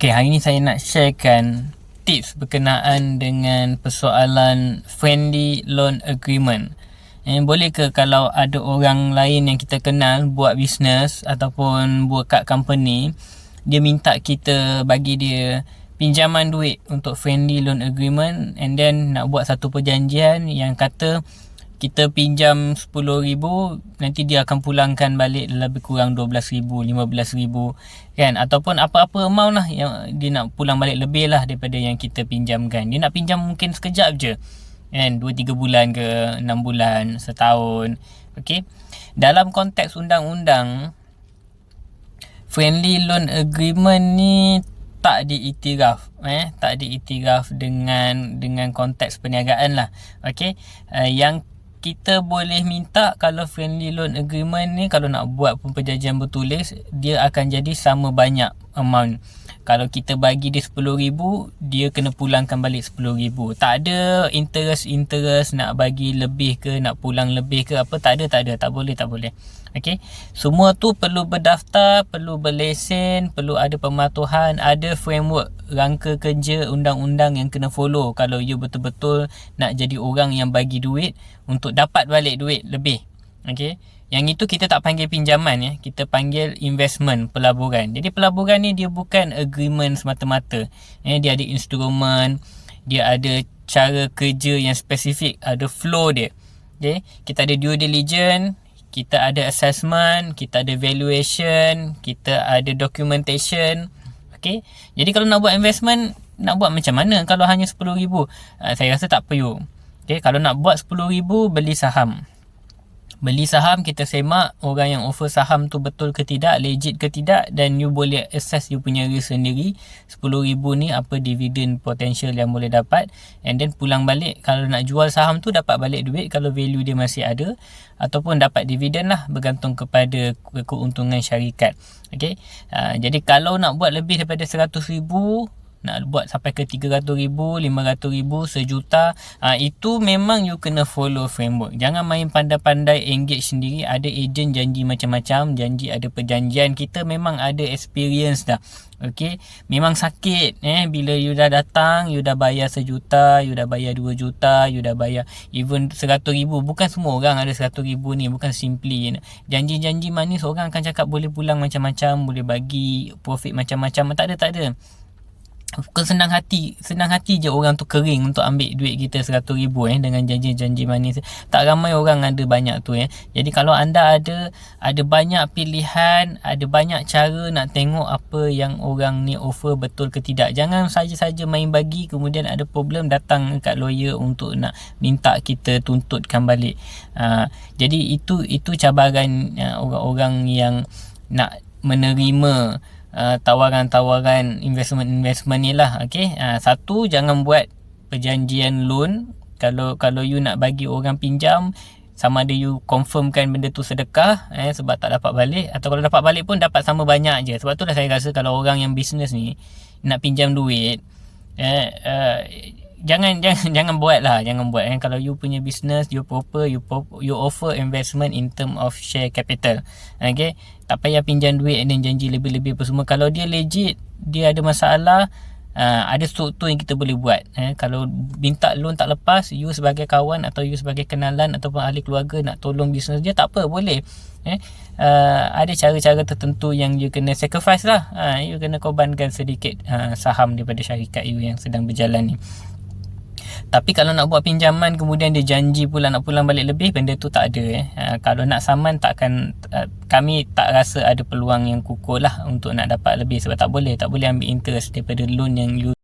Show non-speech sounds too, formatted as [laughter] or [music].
Okey, hari ni saya nak sharekan tips berkenaan dengan persoalan friendly loan agreement. Eh, boleh ke kalau ada orang lain yang kita kenal buat bisnes ataupun buat kat company, dia minta kita bagi dia pinjaman duit untuk friendly loan agreement and then nak buat satu perjanjian yang kata kita pinjam RM10,000 nanti dia akan pulangkan balik lebih kurang RM12,000, RM15,000 kan? Ataupun apa-apa amount lah yang dia nak pulang balik lebih lah daripada yang kita pinjamkan. Dia nak pinjam mungkin sekejap je kan? 2-3 bulan ke 6 bulan setahun ok dalam konteks undang-undang friendly loan agreement ni tak diiktiraf eh? Tak diiktiraf dengan dengan konteks perniagaan lah okey? Uh, yang kita boleh minta kalau friendly loan agreement ni kalau nak buat pun perjanjian bertulis dia akan jadi sama banyak amount kalau kita bagi dia RM10,000 dia kena pulangkan balik RM10,000 tak ada interest-interest nak bagi lebih ke nak pulang lebih ke apa tak ada tak ada tak boleh tak boleh Okay. Semua tu perlu berdaftar, perlu berlesen, perlu ada pematuhan, ada framework rangka kerja undang-undang yang kena follow kalau you betul-betul nak jadi orang yang bagi duit untuk dapat balik duit lebih. Okay. Yang itu kita tak panggil pinjaman ya, kita panggil investment pelaburan. Jadi pelaburan ni dia bukan agreement semata-mata. Eh, dia ada instrumen, dia ada cara kerja yang spesifik, ada flow dia. Okay. Kita ada due diligence, kita ada assessment, kita ada valuation, kita ada documentation. Okay. Jadi kalau nak buat investment, nak buat macam mana kalau hanya RM10,000? Uh, saya rasa tak perlu. Okay. Kalau nak buat RM10,000, beli saham beli saham kita semak orang yang offer saham tu betul ke tidak legit ke tidak dan you boleh assess you punya risk sendiri. 10000 ni apa dividen potential yang boleh dapat. And then pulang balik kalau nak jual saham tu dapat balik duit kalau value dia masih ada ataupun dapat dividen lah bergantung kepada keuntungan syarikat. Okay? Uh, jadi kalau nak buat lebih daripada 100000 nak buat sampai ke 300 ribu 500 ribu sejuta ha, itu memang you kena follow framework. Jangan main pandai-pandai engage sendiri. Ada agent janji macam-macam janji ada perjanjian. Kita memang ada experience dah. Okay, memang sakit eh? Bila you dah datang, you dah bayar sejuta, you dah bayar dua juta, you dah bayar even seratus ribu. Bukan semua orang ada seratus ribu ni, bukan simply janji-janji manis orang akan cakap boleh pulang macam-macam, boleh bagi profit macam-macam. Tak ada, tak ada. Bukan senang hati Senang hati je orang tu kering Untuk ambil duit kita Seratus ribu eh, Dengan janji-janji manis. Tak ramai orang ada banyak tu eh. Jadi kalau anda ada Ada banyak pilihan Ada banyak cara Nak tengok apa yang orang ni offer Betul ke tidak. Jangan saja-saja main bagi Kemudian ada problem Datang kat lawyer Untuk nak minta kita tuntutkan balik. Uh, Jadi itu itu cabaran uh, Orang-orang yang Nak menerima Uh, tawaran-tawaran investment-investment ni lah okay? Uh, satu jangan buat perjanjian loan. Kalau kalau you nak bagi orang pinjam sama ada you confirmkan benda tu sedekah eh, sebab tak dapat balik. Atau kalau dapat balik pun dapat sama banyak je. Sebab tu lah saya rasa kalau orang yang bisnes ni nak pinjam duit eh, uh, jangan [laughs] jangan jangan buat lah jangan buat eh. kalau you punya business you proper you proper, you offer investment in term of share capital okay tak payah pinjam duit and then janji lebih-lebih apa semua kalau dia legit dia ada masalah uh, ada struktur yang kita boleh buat eh. kalau minta loan tak lepas you sebagai kawan atau you sebagai kenalan ataupun ahli keluarga nak tolong bisnes dia tak apa boleh eh. uh, ada cara-cara tertentu yang you kena sacrifice lah uh, you kena korbankan sedikit uh, saham daripada syarikat you yang sedang berjalan ni tapi kalau nak buat pinjaman kemudian dia janji pula nak pulang balik lebih benda tu tak ada eh. Ha, kalau nak saman takkan uh, kami tak rasa ada peluang yang kukuh lah untuk nak dapat lebih sebab tak boleh tak boleh ambil interest daripada loan yang you